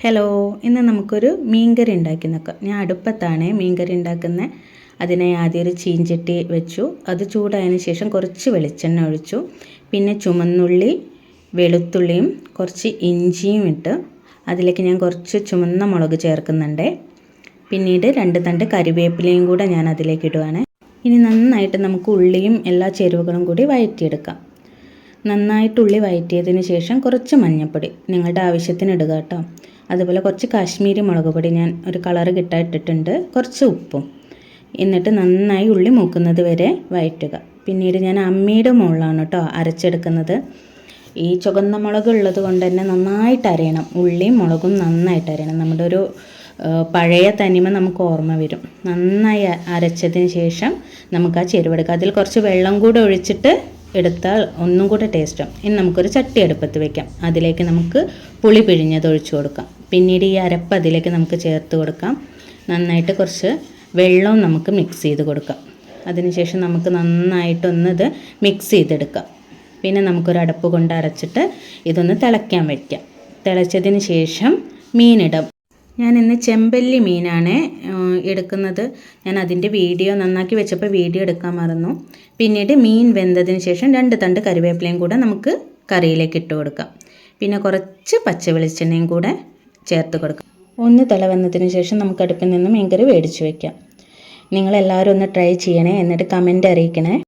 Hello ഇന്ന് നമുക്കൊരു മീൻകറി ഉണ്ടാക്കി നോക്കാം ഞാൻ അടുപ്പത്താണ് മീൻകറി ഉണ്ടാക്കുന്നത്. അതിനെ ആദ്യം ഒരു ചീഞ്ചട്ടി വെച്ചു. അത് ചൂടായതിന് ശേഷം കുറച്ച് വെളിച്ചെണ്ണ ഒഴിച്ചു. പിന്നെ ചുമന്നുള്ളി വെളുത്തുള്ളിയും കുറച്ച് ഇഞ്ചിയും ഇട്ട് അതിലേക്ക് ഞാൻ കുറച്ച് ചുമന്ന മുളക് ചേർക്കുന്നുണ്ട്. പിന്നീട് രണ്ട് തണ്ട് കറിവേപ്പിലയും കൂടെ ഞാൻ അതിലേക്ക് ഇടുവാണ്. ഇനി നന്നായിട്ട് നമുക്ക് ഉള്ളിയും എല്ലാ ചേരുവകളും കൂടി വഴറ്റിയെടുക്കാം നന്നായിട്ട് ഉള്ളി വഴറ്റിയതിന് ശേഷം കുറച്ച് മഞ്ഞൾപ്പൊടി നിങ്ങളുടെ ആവശ്യത്തിന് ഇടുക കേട്ടോ. അതുപോലെ കുറച്ച് കാശ്മീരി മുളക് പൊടി ഞാൻ ഒരു കളറ് കിട്ടാൻ ഇട്ടിട്ടുണ്ട്. കുറച്ച് ഉപ്പും. എന്നിട്ട് നന്നായി ഉള്ളി മൂക്കുന്നത് വരെ വഴറ്റുക. പിന്നീട് ഞാൻ അമ്മിയുടെ മുകളിലാണ് കേട്ടോ അരച്ചെടുക്കുന്നത്. ഈ ചുവന്ന മുളക് ഉള്ളത് കൊണ്ട് തന്നെ നന്നായിട്ട് അരയണം. ഉള്ളിയും മുളകും നന്നായിട്ട് അരയണം. നമ്മുടെ ഒരു പഴയ തനിമ നമുക്ക് ഓർമ്മ വരും. നന്നായി അരച്ചതിന് ശേഷം നമുക്ക് ആ ചെരുവെടുക്കാം അതിൽ കുറച്ച് വെള്ളം കൂടെ ഒഴിച്ചിട്ട് എടുത്താൽ ഒന്നും കൂടെ ടേസ്റ്റും ഇനി നമുക്കൊരു ചട്ടി അടുപ്പത്ത് വെക്കാം. അതിലേക്ക് നമുക്ക് പുളി പിഴിഞ്ഞത് ഒഴിച്ചു കൊടുക്കാം. പിന്നീട് ഈ അരപ്പ് അതിലേക്ക് നമുക്ക് ചേർത്ത് കൊടുക്കാം. നന്നായിട്ട് കുറച്ച് വെള്ളവും നമുക്ക് മിക്സ് ചെയ്ത് കൊടുക്കാം. അതിനുശേഷം നമുക്ക് നന്നായിട്ടൊന്ന് ഇത് മിക്സ് ചെയ്തെടുക്കാം. പിന്നെ നമുക്കൊരു അടപ്പ് കൊണ്ട് അരച്ചിട്ട് ഇതൊന്ന് തിളയ്ക്കാൻ വയ്ക്കാം തിളച്ചതിന് ശേഷം മീനിടാം. ഞാൻ ഇന്ന് ചെമ്പല്ലി മീനാണ് എടുക്കുന്നത്. ഞാൻ അതിന്റെ വീഡിയോ നന്നാക്കി വെച്ചപ്പോൾ വീഡിയോ എടുക്കാൻ മറന്നു. പിന്നീട് മീൻ വെന്തതിന് ശേഷം രണ്ട് തണ്ട് കറിവേപ്പിലയും കൂടെ നമുക്ക് കറിയിലേക്ക് ഇട്ട് കൊടുക്കാം. പിന്നെ കുറച്ച് പച്ച വെളിച്ചെണ്ണയും കൂടെ ചേർത്ത് കൊടുക്കുക ഒന്ന് തിള വന്നതിന് ശേഷം നമുക്ക് അടുപ്പിൽ നിന്ന് മീൻകറി മേടിച്ച് വയ്ക്കാം നിങ്ങളെല്ലാവരും ഒന്ന് ട്രൈ ചെയ്യണേ. എന്നിട്ട് കമന്റ് അറിയിക്കണേ.